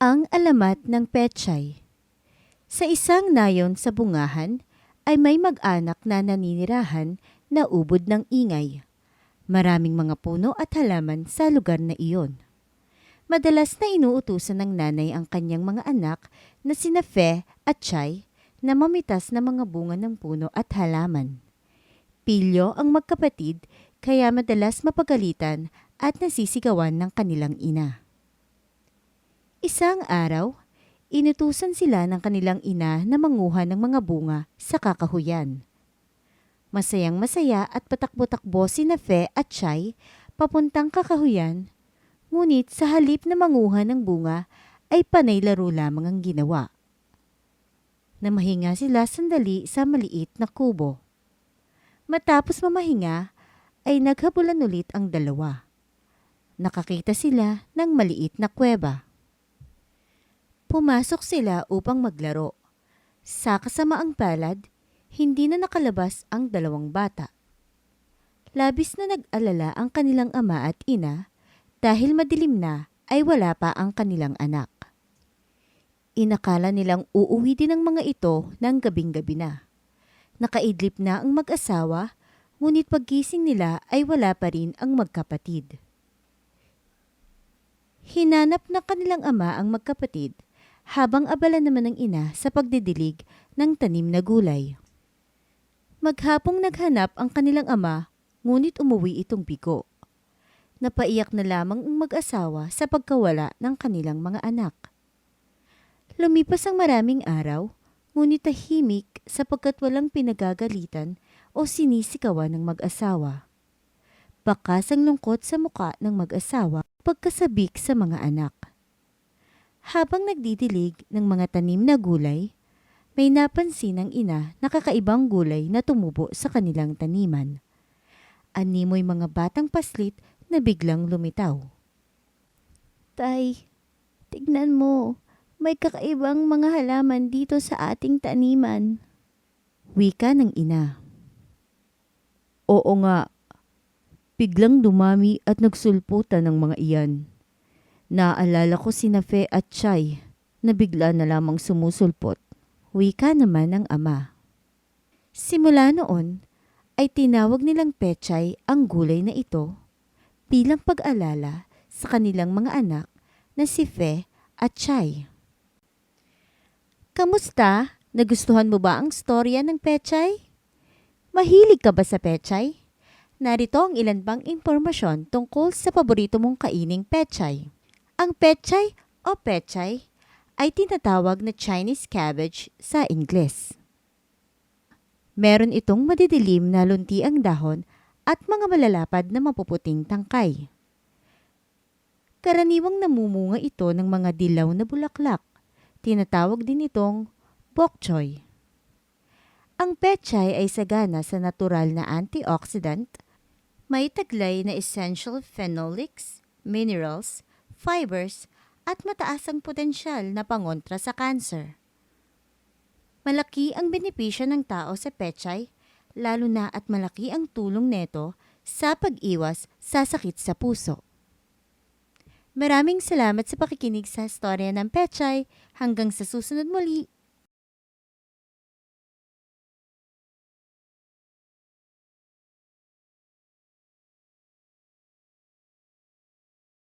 Ang alamat ng pechay. Sa isang nayon sa bungahan ay may mag-anak na naninirahan na ubod ng ingay. Maraming mga puno at halaman sa lugar na iyon. Madalas na inuutusan ng nanay ang kanyang mga anak na sina Fe at Chay na mamitas ng mga bunga ng puno at halaman. Pilyo ang magkapatid kaya madalas mapagalitan at nasisigawan ng kanilang ina. Isang araw, inutusan sila ng kanilang ina na manguha ng mga bunga sa kakahuyan. Masayang masaya at patakbo-takbo si Fe at Chay papuntang kakahuyan, ngunit sa halip na manguha ng bunga ay panay laro lamang ang ginawa. Namahinga sila sandali sa maliit na kubo. Matapos mamahinga, ay naghabulan ulit ang dalawa. Nakakita sila ng maliit na kuweba. Pumasok sila upang maglaro. Sa kasamaang palad, hindi na nakalabas ang dalawang bata. Labis na nag-alala ang kanilang ama at ina dahil madilim na ay wala pa ang kanilang anak. Inakala nilang uuwi din ang mga ito ng gabing-gabi na. Nakaidlip na ang mag-asawa, ngunit paggising nila ay wala pa rin ang magkapatid. Hinanap na kanilang ama ang magkapatid habang abala naman ng ina sa pagdidilig ng tanim na gulay. Maghapong naghanap ang kanilang ama, ngunit umuwi itong bigo. Napaiyak na lamang ang mag-asawa sa pagkawala ng kanilang mga anak. Lumipas ang maraming araw, ngunit tahimik sapagkat walang pinagagalitan o sinisikawan ng mag-asawa. Bakas ang lungkot sa muka ng mag-asawa pagkasabik sa mga anak. Habang nagdidilig ng mga tanim na gulay, may napansin ng ina na kakaibang gulay na tumubo sa kanilang taniman. Animoy mga batang paslit na biglang lumitaw. Tay, tignan mo, may kakaibang mga halaman dito sa ating taniman. Wika ng ina. Oo nga. Biglang dumami at nagsulputan ng mga iyan. Naalala ko si Nafe at Chay na bigla na lamang sumusulpot. Wika naman ng ama. Simula noon, ay tinawag nilang pechay ang gulay na ito bilang pag-alala sa kanilang mga anak na si Fe at Chay. Kamusta? Nagustuhan mo ba ang storya ng pechay? Mahilig ka ba sa pechay? Narito ang ilan pang impormasyon tungkol sa paborito mong kaining pechay. Ang pechay o pechay ay tinatawag na Chinese cabbage sa Ingles. Meron itong madidilim na luntiang dahon at mga malalapad na mapuputing tangkay. Karaniwang namumunga ito ng mga dilaw na bulaklak. Tinatawag din itong bok choy. Ang pechay ay sagana sa natural na antioxidant, may taglay na essential phenolics, minerals, fibers, at mataas ang potensyal na pangontra sa cancer. Malaki ang benepisyo ng tao sa pechay, lalo na at malaki ang tulong neto sa pag-iwas sa sakit sa puso. Maraming salamat sa pakikinig sa storya ng pechay. Hanggang sa susunod muli,